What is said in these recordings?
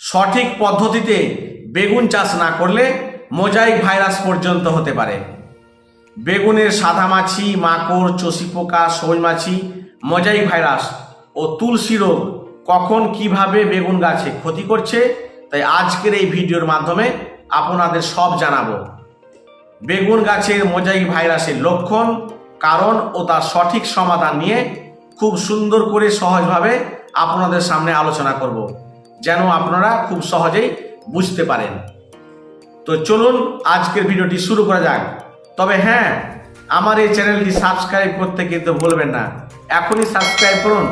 সঠিক পদ্ধতিতে বেগুন চাষ না করলে মোজাইক ভাইরাস পর্যন্ত হতে পারে। বেগুনের সাদা মাছি, মাকড়, চষি পোকা সবুজ মাছি, মোজাইক ভাইরাস ও তুলসী রোগ কখন কীভাবে বেগুন গাছে ক্ষতি করছে, তাই আজকের এই ভিডিওর মাধ্যমে আপনাদের সব জানাব। বেগুন গাছের মোজাইক ভাইরাসের লক্ষণ, কারণ ও তার সঠিক সমাধান নিয়ে খুব সুন্দর করে সহজভাবে আপনাদের সামনে আলোচনা করব। যেন আপনারা খুব সহজেই বুঝতে পারেন। তো চলুন আজকের ভিডিওটি শুরু করা যাক। তবে হ্যাঁ আমার এই চ্যানেলটি সাবস্ক্রাইব করতে কিন্তু ভুলবেন না। এখনই সাবস্ক্রাইব করুন।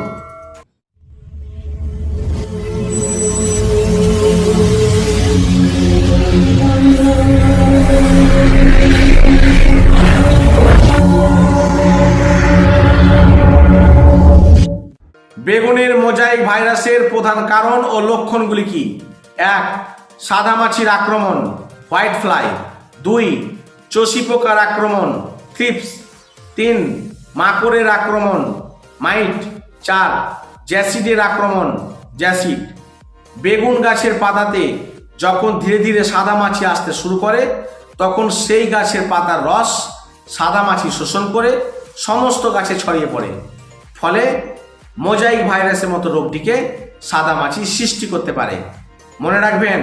ভাইরাসের প্রধান কারণ ও লক্ষণগুলি কি? এক, সাদামাছির আক্রমণ, হোয়াইট ফ্লাই। দুই, চষি পোকার আক্রমণ, থ্রিপস। তিন, মাকড়ের আক্রমণ, মাইট। চার, জ্যাসিডের আক্রমণ, জ্যাসিড। বেগুন গাছের পাতাতে যখন ধীরে ধীরে সাদা মাছি আসতে শুরু করে, তখন সেই গাছের পাতার রস সাদা মাছি শোষণ করে সমস্ত গাছে ছড়িয়ে পড়ে। ফলে মোজাইক ভাইরাসের মতো রোগটিকে সাদা মাছি সৃষ্টি করতে পারে। মনে রাখবেন,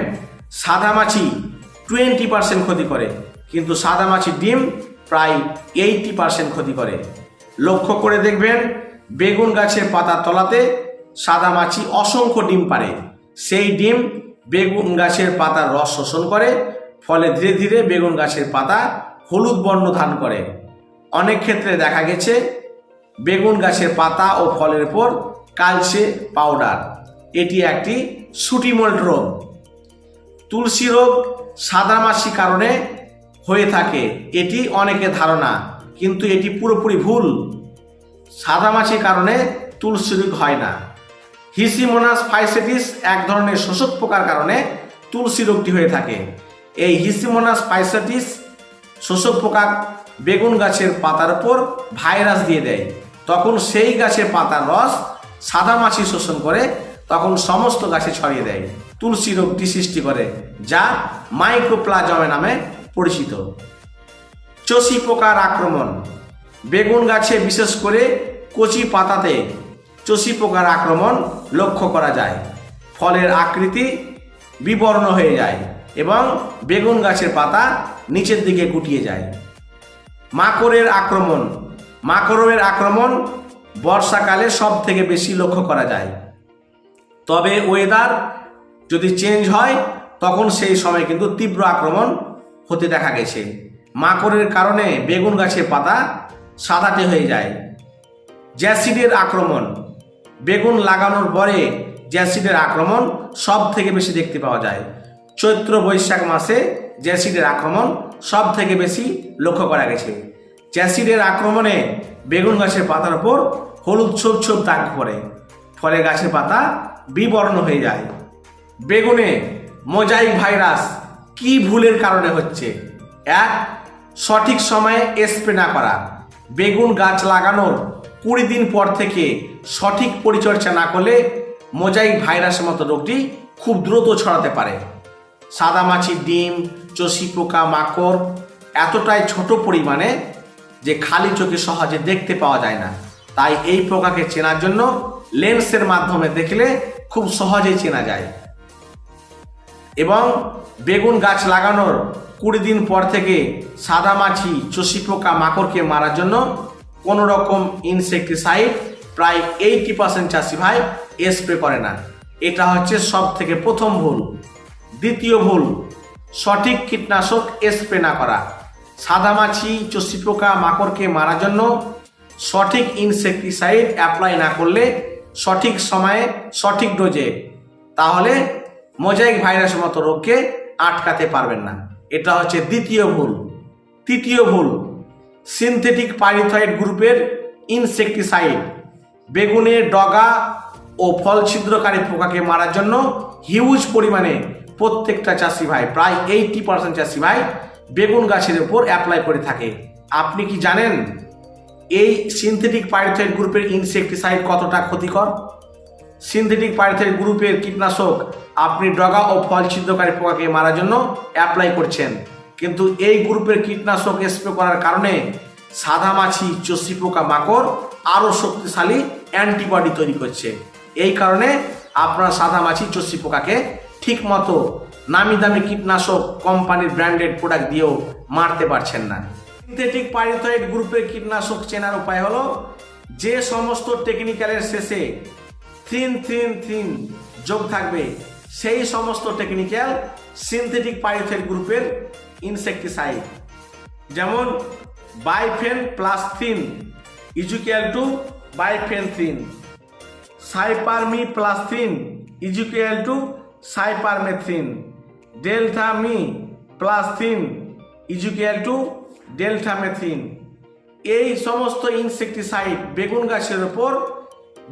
সাদা মাছি টোয়েন্টি পার্সেন্ট ক্ষতি করে, কিন্তু সাদা মাছি ডিম প্রায় এইটি পার্সেন্ট ক্ষতি করে। লক্ষ্য করে দেখবেন, বেগুন গাছের পাতার তলাতে সাদা মাছি অসংখ্য ডিম পারে সেই ডিম বেগুন গাছের পাতার রস শোষণ করে, ফলে ধীরে ধীরে বেগুন গাছের পাতা হলুদ বর্ণ ধারণ করে। অনেক ক্ষেত্রে দেখা গেছে বেগুন গাছের পাতা ও ফলের উপর কালচে পাউডার। এটি একটি সুটিমোল্ড রোগ। তুলসী রোগ সাদামাছি কারণে হয়ে থাকে। এটি অনেকে ধারণা, কিন্তু এটি পুরোপুরি ভুল। সাদামাছির কারণে তুলসী রোগ হয় না। হিসিমোনাস ফাইসেটিস এক ধরনের শোষক পোকার কারণে তুলসী রোগটি হয়ে থাকে। এই হিসিমোনাস ফাইসেটিস শোষক পোকা বেগুন গাছের পাতার উপর ভাইরাস দিয়ে দেয়। তখন সেই গাছের পাতার রস সাদা মাছি শোষণ করে তখন সমস্ত গাছে ছড়িয়ে দেয়। তুলসী রোগটি সৃষ্টি করে, যা মাইক্রোপ্লাজমে নামে পরিচিত। চষি পোকার আক্রমণ। বেগুন গাছে বিশেষ করে কচি পাতাতে চষি পোকার আক্রমণ লক্ষ্য করা যায়। ফলের আকৃতি বিবর্ণ হয়ে যায় এবং বেগুন গাছের পাতা নিচের দিকে গুটিয়ে যায়। মাকড়ের আক্রমণ। মাকড়ের আক্রমণ বর্ষাকালে সব থেকে বেশি লক্ষ্য করা যায়। তবে ওয়েদার যদি চেঞ্জ হয়, তখন সেই সময় কিন্তু তীব্র আক্রমণ হতে দেখা গেছে। মাকড়ের কারণে বেগুন গাছের পাতা সাদাটে হয়ে যায়। জ্যাসিডের আক্রমণ। বেগুন লাগানোর পরে জ্যাসিডের আক্রমণ সব থেকে বেশি দেখতে পাওয়া যায়। চৈত্র বৈশাখ মাসে জ্যাসিডের আক্রমণ সব থেকে বেশি লক্ষ্য করা গেছে। জ্যাসিডের আক্রমণে বেগুন গাছের পাতার উপর হলুদ ছোপ ছোপ দাগ পড়ে। ফলে গাছের পাতা বিবর্ণ হয়ে যায়। বেগুনে মোজাইক ভাইরাস কি ভুলের কারণে হচ্ছে? এক, সঠিক সময়ে স্প্রে না করা। বেগুন গাছ লাগানোর কুড়ি দিন পর থেকে সঠিক পরিচর্যা না করলে মোজাইক ভাইরাসের মতো রোগটি খুব দ্রুত ছড়াতে পারে। সাদামাছি ডিম, চষি পোকা, মাকড় এতটাই ছোট পরিমাণে যে খালি চোখে সহজে দেখতে পাওয়া যায় না। তাই এই পোকাকে চেনার জন্য লেন্সের মাধ্যমে দেখলে খুব সহজেই চেনা যায়। এবং বেগুন গাছ লাগানোর কুড়ি দিন পর থেকে সাদা মাছি, চষি পোকা, মাকড়কে মারার জন্য কোনো রকম ইনসেকটিসাইড প্রায় এইটি পার্সেন্ট চাষি ভাই স্প্রে করে না। এটা হচ্ছে সব থেকে প্রথম ভুল। দ্বিতীয় ভুল, সঠিক কীটনাশক স্প্রে না করা। সাদা মাছি চষি পোকা মাকড়কে মারার জন্য সঠিক ইনসেকটিসাইড অ্যাপ্লাই না করলে সঠিক সময়ে সঠিক ডোজে তাহলে মোজাইক ভাইরাসের মতো রোগকে আটকাতে পারবেন না। এটা হচ্ছে দ্বিতীয় ভুল। তৃতীয় ভুল সিনথেটিক পাইরিথয়েড গ্রুপের ইনসেকটিসাইড বেগুনের ডগা ও ফল ছিদ্রকারী পোকাকে মারার জন্য হিউজ পরিমাণে প্রত্যেকটা চাষি ভাই, প্রায় এইটি পার্সেন্ট চাষি ভাই বেগুন গাছের উপর অ্যাপ্লাই করে থাকে। আপনি কি জানেন এই সিনথেটিক পাইরিথয়েড গ্রুপের ইনসেকটিসাইড কতটা ক্ষতিকর? সিনথেটিক পাইরিথয়েড গ্রুপের কীটনাশক আপনি ডগা ও ফল ছিদ্রকারী পোকাকে মারার জন্য অ্যাপ্লাই করছেন। কিন্তু এই গ্রুপের কীটনাশক স্প্রে করার কারণে সাদা মাছি চষি পোকা মাকড় আরও শক্তিশালী অ্যান্টিবডি তৈরি করছে। এই কারণে আপনার সাদা মাছি চষি পোকাকে ঠিক মতো নামি দামি কীটনাশক কোম্পানির ব্র্যান্ডেড প্রোডাক্ট দিয়েও মারতে পারছেন না। সিনথেটিক পাইরিথয়েড গ্রুপের কীটনাশক চেনার উপায় হলো, যে সমস্ত টেকনিক্যালের শেষে থ্রিন থ্রিন থ্রিন যোগ থাকবে, সেই সমস্ত টেকনিক্যাল সিনথেটিক পাইরিথয়েড গ্রুপের ইনসেকটিসাইড। যেমন bifen plus thrin, equal to bifenthrin, cypermi plus thrin, equal to cypermethrin. Deltami plus thrin equal to deltamethrin এই সমস্ত ইনসেকটিসাইড বেগুন গাছের ওপর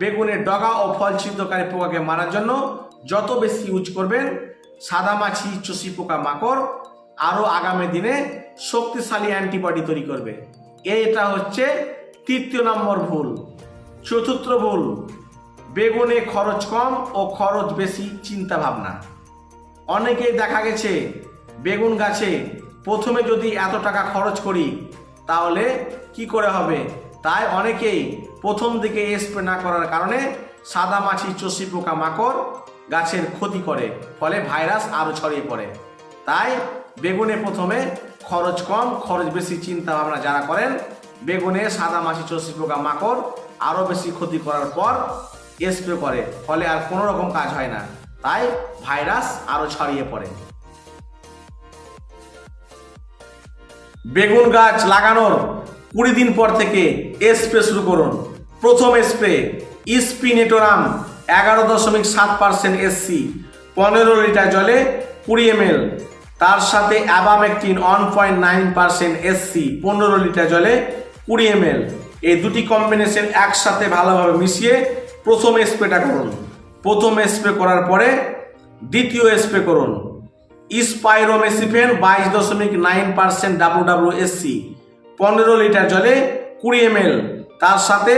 বেগুনের ডগা ও ফল ছিদ্রকারী পোকাকে মারার জন্য যত বেশি ইউজ করবেন সাদা মাছি চষি পোকা মাকড়, আরও আগামী দিনে শক্তিশালী অ্যান্টিবডি তৈরি করবে। এটা হচ্ছে তৃতীয় নম্বর ভুল। চতুর্থ ভুল, বেগুনে খরচ কম ও খরচ বেশি চিন্তা ভাবনা অনেকেই দেখা গেছে বেগুন গাছে প্রথমে যদি এত টাকা খরচ করি, তাহলে কি করে হবে? তাই অনেকেই প্রথম দিকে স্প্রে না করার কারণে সাদা মাছি, চষি পোকা মাকড় গাছের ক্ষতি করে, ফলে ভাইরাস আরও ছড়িয়ে পড়ে। তাই বেগুনে প্রথমে খরচ কম, খরচ বেশি চিন্তা ভাবনা যারা করেন, বেগুনে সাদা মাছি, চষি পোকা মাকড় আরও বেশি ক্ষতি করার পর স্প্রে করে, ফলে আর কোনো রকম কাজ হয় না। তাই ভাইরাস আরও ছড়িয়ে পড়ে। বেগুন গাছ লাগানোর কুড়ি দিন পর থেকে স্প্রে শুরু করুন। প্রথম স্প্রে স্পিনেটোরাম এগারো দশমিক সাত পার্সেন্ট এসসি পনেরো লিটার জলে কুড়ি এমএল তার সাথে abamectin one point nine percent SC পনেরো লিটার জলে কুড়ি এমএল এই দুটি কম্বিনেশন একসাথে ভালোভাবে মিশিয়ে প্রথম স্প্রেটা করুন। প্রথম স্প্রে করার পরে দ্বিতীয় স্প্রে করুন। স্পাইরোমেসিফেন বাইশ দশমিক নাইন পার্সেন্ট এসসি পনেরো লিটার জলে কুড়ি এমএল, তার সাথে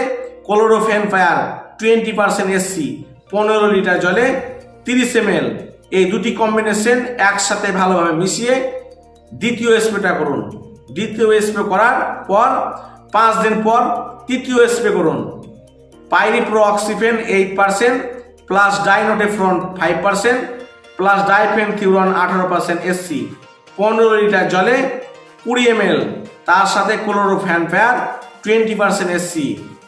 chlorfenapyr twenty percent SC পনেরো লিটার জলে তিরিশ এমএল। এই দুটি কম্বিনেশন একসাথে ভালোভাবে মিশিয়ে দ্বিতীয় স্প্রেটা করুন। দ্বিতীয় স্প্রে করার পর পাঁচ দিন পর তৃতীয় স্প্রে করুন। Pyriproxyfen eight percent plus dinotefuran five percent plus diafenthiuron আঠারো পার্সেন্ট এসসি পনেরো লিটার জলে কুড়ি এমএল তার সাথে chlorfenapyr twenty percent SC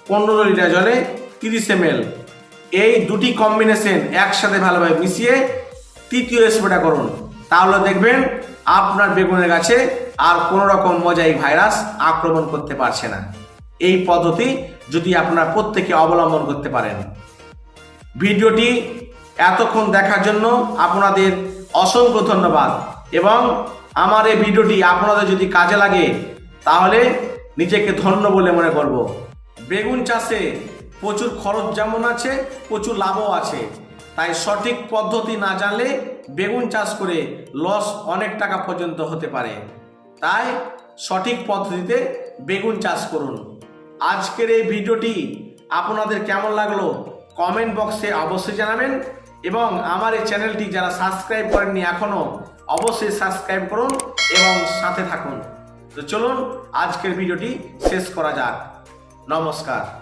পনেরো লিটার জলে তিরিশ এমএল এই দুটি কম্বিনেশন একসাথে ভালোভাবে মিশিয়ে তৃতীয় স্প্রেটা করুন। তাহলে দেখবেন আপনার বেগুনের গাছে আর কোনো রকম মোজাইক ভাইরাস আক্রমণ করতে পারছে না। এই পদ্ধতি যদি আপনারা প্রত্যেকে অবলম্বন করতে পারেন। ভিডিওটি এতক্ষণ দেখার জন্য আপনাদের অসংখ্য ধন্যবাদ। এবং আমার এই ভিডিওটি আপনাদের যদি কাজে লাগে, তাহলে নিজেকে ধন্য বলে মনে করব। বেগুন চাষে প্রচুর খরচ যেমন আছে, প্রচুর লাভও আছে। তাই সঠিক পদ্ধতি না জানলে বেগুন চাষ করে লস অনেক টাকা পর্যন্ত হতে পারে। তাই সঠিক পদ্ধতিতে বেগুন চাষ করুন। আজকের এই ভিডিওটি আপনাদের কেমন লাগল? কমেন্ট বক্সে অবশ্যই জানাবেন এবং আমার এই চ্যানেলটি যারা সাবস্ক্রাইব করেননি এখনও অবশ্যই সাবস্ক্রাইব করুন এবং সাথে থাকুন। তো চলুন, আজকের ভিডিওটি শেষ করা যাক। নমস্কার।